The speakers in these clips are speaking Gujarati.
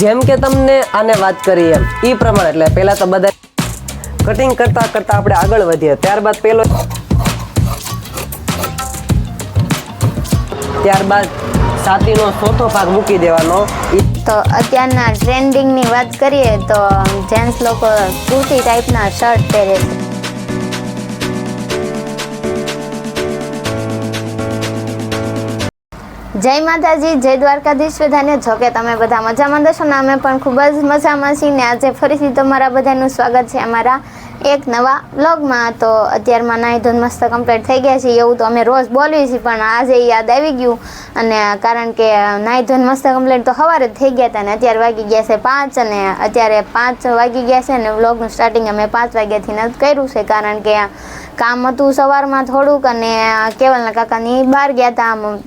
જેમ કે તમને આને વાત કરી એમ. એ પ્રમાણે એટલે પહેલા તો બધા કટિંગ કરતા કરતા આપણે આગળ વધીએ. ત્યારબાદ પેલો ત્યારબાદ સાતીનો ચોથો ભાગ મૂકી દેવાનો. તો અત્યારના ટ્રેન્ડિંગની વાત કરીએ તો જેન્ટ્સ લોકો કુર્તી ટાઈપના શર્ટ પહેરે છે. જય માતાજી, જય દ્વારકાધીશ. બધાને જો કે તમે બધા મજામાં દશો ને અમે પણ ખૂબ જ મજામાં છીએ ને આજે ફરીથી તમારા બધાનું સ્વાગત છે અમારા એક નવા વ્લોગમાં. તો અત્યારમાં નાહી ધોન મસ્ત કમ્પ્લીટ થઈ ગયા છે એવું તો અમે રોજ બોલીએ છીએ, પણ આજે યાદ આવી ગયું. અને કારણ કે નાહી ધોન મસ્ત કમ્પ્લીટ તો સવારે થઈ ગયા હતા ને અત્યારે વાગી ગયા છે પાંચ અને અત્યારે પાંચ વાગી ગયા છે અને વ્લોગનું સ્ટાર્ટિંગ અમે પાંચ વાગ્યાથી જ કર્યું છે, કારણ કે કામ હતું સવારમાં થોડુંક અને કેવલના કાકાની બહાર ગયા હતા આમ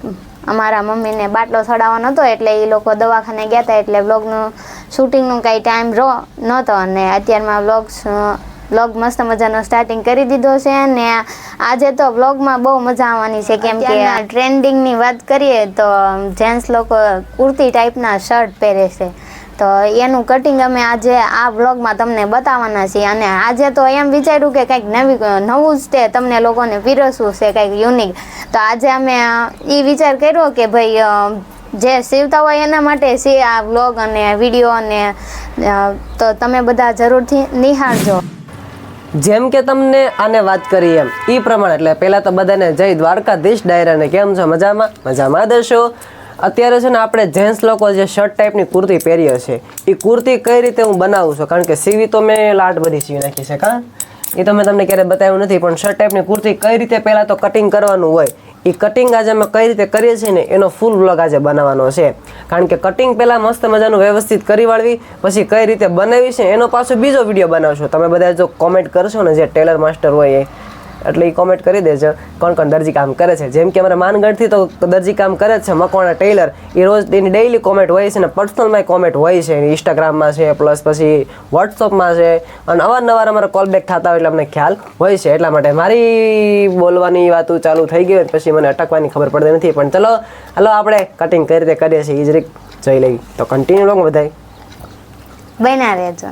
અમારા મમ્મીને બાટલો ચડાવવાનો હતો એટલે એ લોકો દવાખાને ગયા હતા એટલે બ્લોગનું શૂટિંગનું કાંઈ ટાઈમ રહો નહોતો અને અત્યારમાં વ્લોગ્સ બ્લોગ મસ્ત મજાનો સ્ટાર્ટિંગ કરી દીધો છે ને આજે તો વ્લોગમાં બહુ મજા આવવાની છે કેમ કે ટ્રેન્ડિંગની વાત કરીએ તો જેન્ટ્સ લોકો કુર્તી ટાઈપના શર્ટ પહેરે છે. તો એનું કટિંગ અમે આજે આ વ્લોગમાં તમને બતાવવાના છીએ. અને આજે તો એમ વિચાર્યું કે કંઈક નવી, નવું જ તે તમને લોકોને પીરસવું છે, કંઈક યુનિક તો આજે અમે એ વિચાર કર્યો કે ભાઈ જે સીવતા હોય એના માટે છે આ વ્લોગ અને વીડિયો અને તો તમે બધા જરૂરથી નિહાળજો. જેમ કે તમને આને વાત કરી એમ એ પ્રમાણે એટલે પહેલા તો બધાને જય દ્વારકાધીશ ડાયરાને કેમ છો? મજામાં? મજામાં દર્શો અત્યારે છે ને આપણે જેન્ટ્સ લોકો જે શર્ટ ટાઈપની કુર્તી પહેરીએ છે એ કુર્તી કઈ રીતે હું બનાવું છું? કારણ કે સીવી તો મેં લાટ બધી સીવી નાખી છે, કાં? એ તો મેં તમને ક્યારે બતાવ્યું નથી, પણ શર્ટ ટાઈપની કુર્તી કઈ રીતે પહેલાં તો કટિંગ કરવાનું હોય એ કટિંગ આજે અમે કઈ રીતે કરીએ છીએ ને, એનો ફૂલ બ્લોગ આજે બનાવવાનો છે. કારણ કે કટિંગ પહેલાં મસ્ત મજાનું વ્યવસ્થિત કરી વાળવી, પછી કઈ રીતે બનાવી છે, એનો પાછો બીજો વીડિયો બનાવશો. તમે બધા જો કોમેન્ટ કરશો ને, જે ટેલર માસ્ટર હોય એ. એટલે એ કોમેન્ટ કરી દેજો કોણ કોણ દરજી કામ કરે છે. જેમ કે અમારા માનગઢથી તો દરજી કામ કરે છે. મકવાણા, ટેલર એ રોજ એની ડેઈલી કોમેન્ટ હોય છે ને પર્સનલમાં કોમેન્ટ હોય છે. ઇન્સ્ટાગ્રામમાં છે પ્લસ પછી વોટ્સઅપમાં છે. અને અવારનવાર અમારા કોલ બેક થતા હોય એટલે અમને ખ્યાલ હોય છે. એટલા માટે મારી બોલવાની વાતો ચાલુ થઈ ગઈ પછી મને અટકવાની ખબર પડતી નથી. પણ ચલો, હલો આપણે કટિંગ કઈ રીતે કરીએ છીએ એ જ રીત જોઈ લઈ તો કન્ટિન્યુ લોકો બધાય. બન્યા રહેજો.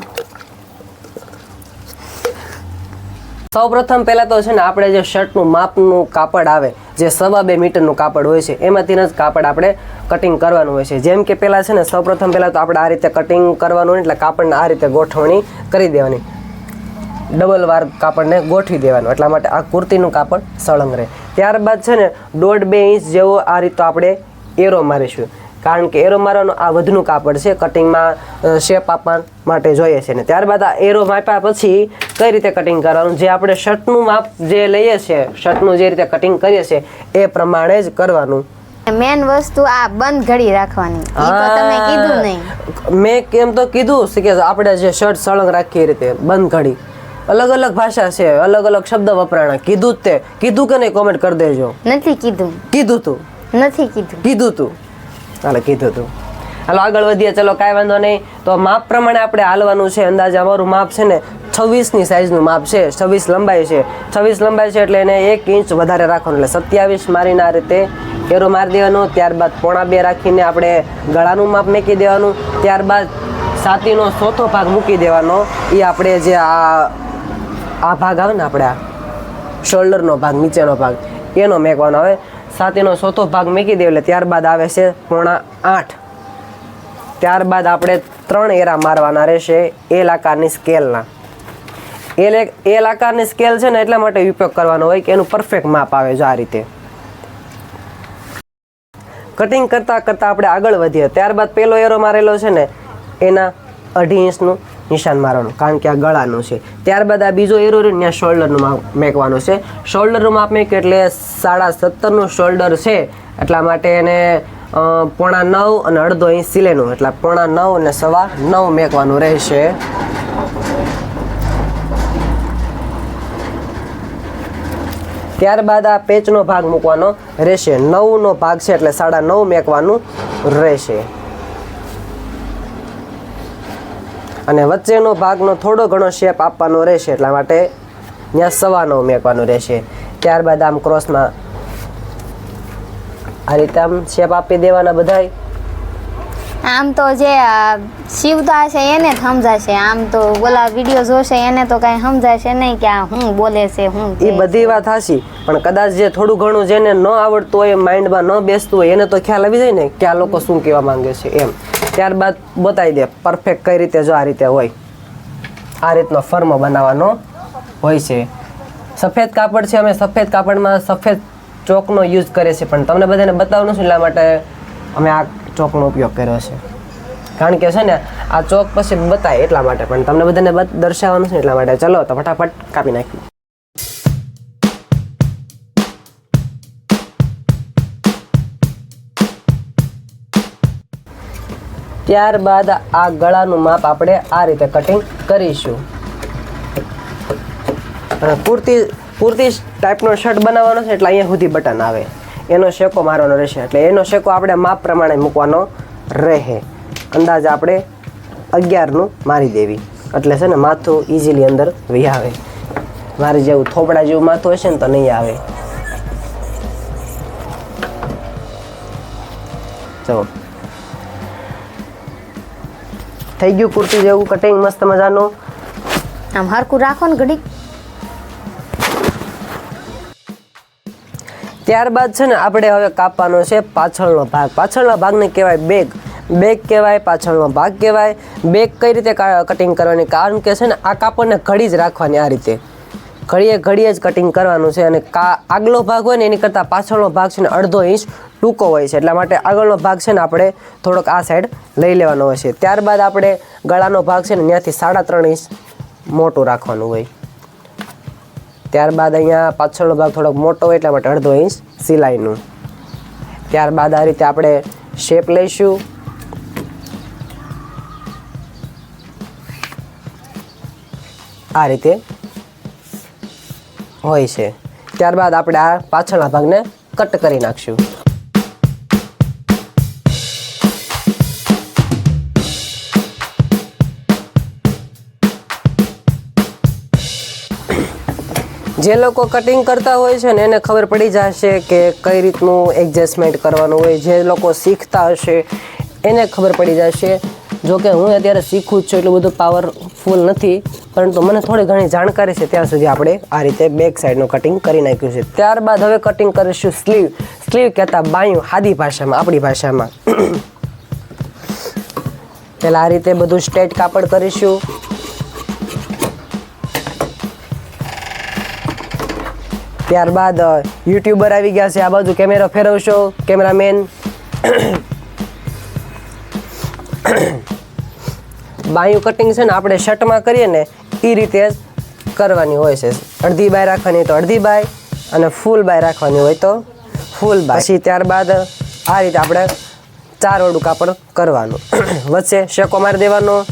સૌ પ્રથમ પહેલાં તો છે ને આપણે જે શર્ટનું માપનું કાપડ આવે, જે સવા બે મીટરનું કાપડ હોય છે, એમાંથી જ કાપડ આપણે કટિંગ કરવાનું હોય છે. જેમ કે પહેલાં છે ને સૌ પ્રથમ પહેલાં તો આપણે આ રીતે કટિંગ કરવાનું એટલે કાપડને આ રીતે ગોઠવણી કરી દેવાની. ડબલ વાર કાપડને ગોઠવી દેવાનું, એટલા માટે આ કુર્તીનું કાપડ સળંગ રહે. ત્યારબાદ છે ને દોઢ બે ઇંચ જેવો આ રીતે આપણે એરો મારીશું. કારણ કે એરો મારવાનું આ વધનું કાપડ છે કટિંગમાં શેપ આપવા માટે જોઈએ છે. ને ત્યારબાદ આ એરો માપ્યા પછી કઈ રીતે કટિંગ કરવાનું? જે આપણે શર્ટનું માપ જે લઈએ છીએ શર્ટનું જે રીતે કટિંગ કરીએ છીએ એ પ્રમાણે જ કરવાનું. મેન વસ્તુ આ બંધ ઘડી રાખવાની. તો તમે કીધું નહીં. મેં કેમ તો કીધું કે આપણે જે શર્ટ સળંગ રાખીએ એ રીતે બંધ ઘડી. અલગ અલગ ભાષા છે અલગ અલગ શબ્દ વપરાણા. કીધું જ તે. કીધું કે નહીં કોમેન્ટ કરી દેજો. નથી કીધું. કીધું તું. નથી કીધું. કીધું તું. હાલે કીધું તું. હાલો, આગળ વધીએ. ચલો, કાંઈ વાંધો નહીં. તો માપ પ્રમાણે આપણે હાલવાનું છે. અંદાજે અમારું માપ છે ને છવ્વીસની સાઇઝનું માપ છે. છવ્વીસ લંબાઈ છે. છવ્વીસ લંબાઈ છે એટલે એને એક ઇંચ વધારે રાખવાનું. એટલે સત્યાવીસ મારીને આ રીતે કેરો મારી દેવાનું. ત્યારબાદ પોણા બે રાખીને આપણે ગળાનું માપ મૂકી દેવાનું. ત્યારબાદ છાતીનો ચોથો ભાગ મૂકી દેવાનો. એ આપણે જે આ આ ભાગ આવે ને આપણે આ શોલ્ડરનો ભાગ, નીચેનો ભાગ, એનો મેકવાનો. આવે છાતીનો ચોથો ભાગ મૂકી દે એટલે ત્યારબાદ આવે છે પોણા આઠ. ત્યારબાદ આપણે ત્રણ એરા મારવાના રહેશે એલ આકારની સ્કેલના. એલ એલ આકારની સ્કેલ છે ને એટલા માટે ઉપયોગ કરવાનો હોય કે એનું પરફેક્ટ માપ આવે જો આ રીતે. કટિંગ કરતાં કરતાં આપણે આગળ વધીએ. ત્યારબાદ પેલો એરો મારેલો છે ને એના અઢી ઇંચનું. નિશાન મારવાનું, કારણ કે આ ગળાનું છે. ત્યારબાદ આ બીજો એરો રહ્યો ત્યાં શોલ્ડરનું માપ મેકવાનું છે. શોલ્ડરનું માપ મેક એટલે સાડા સત્તરનું શોલ્ડર છે. એટલા માટે એને પોણા નવ અને અડધો ઇંચ સિલેનું, એટલે પોણા નવ અને સવા નવ મેકવાનું રહેશે. ત્યારબાદ આ પેચનો ભાગ મૂકવાનો રહેશે. નવનો ભાગ છે, એટલે સાડા નવ મેકવાનું રહેશે. અને વચ્ચેનો ભાગનો થોડો ઘણો શેપ આપવાનો રહેશે એટલા માટે ત્યાં સવાનો રહેશે. ત્યારબાદ આમ ક્રોસમાં આ રીતે આમ શેપ આપી દેવાના બધાય. આમ તો જે શિવતા છે એને સમજાશે. આમ તો ઓલા વીડિયો જોશે એને તો કાંઈ સમજાશે નહીં કે આ હું બોલે છે હું એ બધી વાત હાશી પણ કદાચ જે થોડું ઘણું જેને ન આવડતું હોય માઇન્ડમાં ન બેસતું હોય એને તો ખ્યાલ આવી જાય ને કે આ લોકો શું કહેવા માંગે છે એમ. ત્યારબાદ બતાવી દે પરફેક્ટ કઈ રીતે જો આ રીતે હોય. આ રીતનો ફર્મ બનાવવાનો હોય છે. સફેદ કાપડ છે, અમે સફેદ કાપડમાં સફેદ ચોકનો યુઝ કરીએ છીએ, પણ તમને બધાને બતાવવાનું છે એટલા માટે અમે આ ચોકનો ઉપયોગ કર્યો છે. કારણ કે છે ને, આ ચોક પછી બતાય એટલા માટે, પણ તમને બધાને દર્શાવવાનું છે એટલા માટે. ચલો, તો ફટાફટ કાપી નાખીએ. ત્યારબાદ આ ગળાનું માપ આપણે આ રીતે કટિંગ કરીશું. પૂરતી પૂરતી ટાઈપનો શર્ટ બનાવવાનો છે એટલે અહીંયા સુધી બટન આવે. એનો શેકો મારવાનો રહેશે એટલે એનો શેકો આપણે માપ પ્રમાણે મૂકવાનો રહે. અંદાજ આપણે અગિયારનું મારી દેવી. એટલે છે ને માથું ઇઝીલી અંદર આવે. મારી જેવું થોપડા જેવું માથું હશે ને તો નહીં આવે. ચલો થઈ ગયું કુર્તી જેવું કટિંગ મસ્ત મજાનું. આમ હરકું રાખો ને ઘડીક. ત્યારબાદ છે ને આપણે હવે કાપવાનો છે પાછળનો ભાગ. પાછળના ભાગને કહેવાય બેગ બેગ કહેવાય પાછળનો ભાગ કહેવાય. બેગ કઈ રીતે કટિંગ કરવાની? કારણ કે છે ને આ કાપડને ઘડી જ રાખવાની આ રીતે. ઘડીએ ઘડીએ જ કટિંગ કરવાનું છે અને કા આગલો ભાગ હોય ને એની કરતાં પાછળનો ભાગ છે ને અડધો ઇંચ ટૂંકો હોય છે. એટલા માટે આગળનો ભાગ છે ને આપણે થોડોક આ સાઈડ લઈ લેવાનો હોય છે. ત્યારબાદ આપણે ગળાનો ભાગ છે ને ત્યાંથી સાડા ત્રણ ઇંચ મોટું રાખવાનું હોય. ત્યારબાદ અહીંયા પાછળનો ભાગ થોડોક મોટો હોય એટલા માટે અડધો ઇંચ સિલાઈનું. ત્યારબાદ આ રીતે આપણે શેપ લઈશું. આ રીતે હોય છે. ત્યારબાદ આપણે આ પાછળના ભાગને કટ કરી નાખશું. જે લોકો કટિંગ કરતા હોય છે ને, એને ખબર પડી જશે કે કઈ રીતનું એડજસ્ટમેન્ટ કરવાનું હોય, જે લોકો શીખતા હશે, એને ખબર પડી જશે. જો કે હું અત્યારે શીખું જ છું, એટલું બધું પાવરફુલ નથી, પરંતુ મને થોડી ઘણી જાણકારી છે, ત્યાં સુધી આપણે આ રીતે બેક સાઈડનું કટિંગ કરી નાખ્યું છે. ત્યારબાદ હવે કટિંગ કરીશું સ્લીવ સ્લીવ કહેતા બાયું, હાદી ભાષામાં, આપણી ભાષામાં. પહેલાં આ રીતે બધું સ્ટેટ કાપડ કરીશું. ત્યારબાદ યુટ્યુબર આવી ગયા છે. આ બાજુ કેમેરા ફેરવશો કેમેરામેન બાયું કટિંગ છે ને આપણે શર્ટમાં કરીએ ને એ રીતે જ કરવાની હોય છે. અડધી બાય રાખવાની તો અડધી બાય અને ફૂલ બાય રાખવાની હોય તો ફૂલ બાય. પછી ત્યારબાદ, આ રીતે આપણે ચાર ઓડું કાપડ કરવાનું. વચ્ચે શેકો મારી દેવાનો.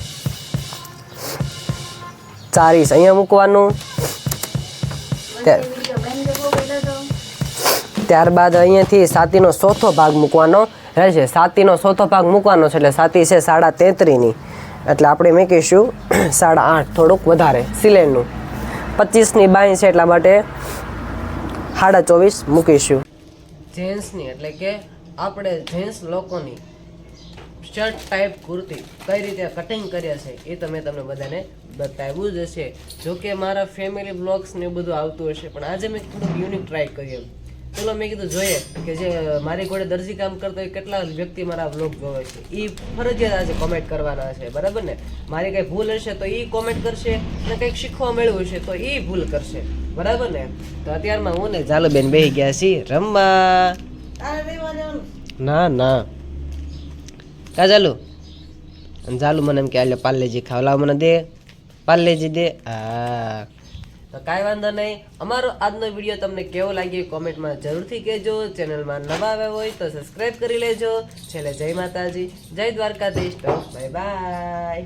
ચારીસ અહીંયા મૂકવાનું. ત્યાર- ત્યારબાદ અહીંયાથી સાતીનો ચોથો ભાગ મૂકવાનો રહેશે. સાતીનો ચોથો ભાગ મૂકવાનો છે એટલે સાતી છે સાડા તેત્રીની. એટલે આપણે મૂકીશું સાડા આઠ થોડુંક વધારે સિલેન્ડનું પચીસની બાઈ છે એટલા માટે સાડા ચોવીસ મૂકીશું. જેન્ટ્સની એટલે કે આપણે જેન્ટ્સ લોકોની શર્ટ ટાઈપ કુર્તી કઈ રીતે કટિંગ કર્યા છે એ તમે તમને બધાને બતાવ્યું જ હશે. જો કે મારા ફેમિલી બ્લોગ્સ ને બધું આવતું હશે પણ આજે મેં થોડુંક યુનિક ટ્રાય કર્યું ચલો મેં કીધું જોઈએ કે જે મારી ઘોડે દરજી કામ કરતો હોય કેટલા વ્યક્તિ મારા બ્લોગ જોવે છે એ ફરજિયાત આજે કોમેન્ટ કરવાના છે બરાબર ને? મારી કંઈ ભૂલ હશે તો એ કોમેન્ટ કરશે અને કંઈક શીખવા મળ્યું હશે તો એ ભૂલ કરશે બરાબર ને? તો અત્યારમાં હું ને જાલુબેન બેસી ગયા છીએ રમવા. ના ના. કા ચાલુ? ચાલુ મને એમ કે આલે પાર્લેજી ખાવ. લાવ મને દે. પાર્લેજી દે. હા. તો કાંઈ વાંધો નહીં. અમારો આજનો વીડિયો તમને કેવો લાગ્યો કોમેન્ટમાં જરૂરથી કહેજો. ચેનલમાં નવા આવ્યા હોય તો સબસ્ક્રાઈબ કરી લેજો. છેલ્લે જય માતાજી. જય દ્વારકાધીશ. તો બાય બાય.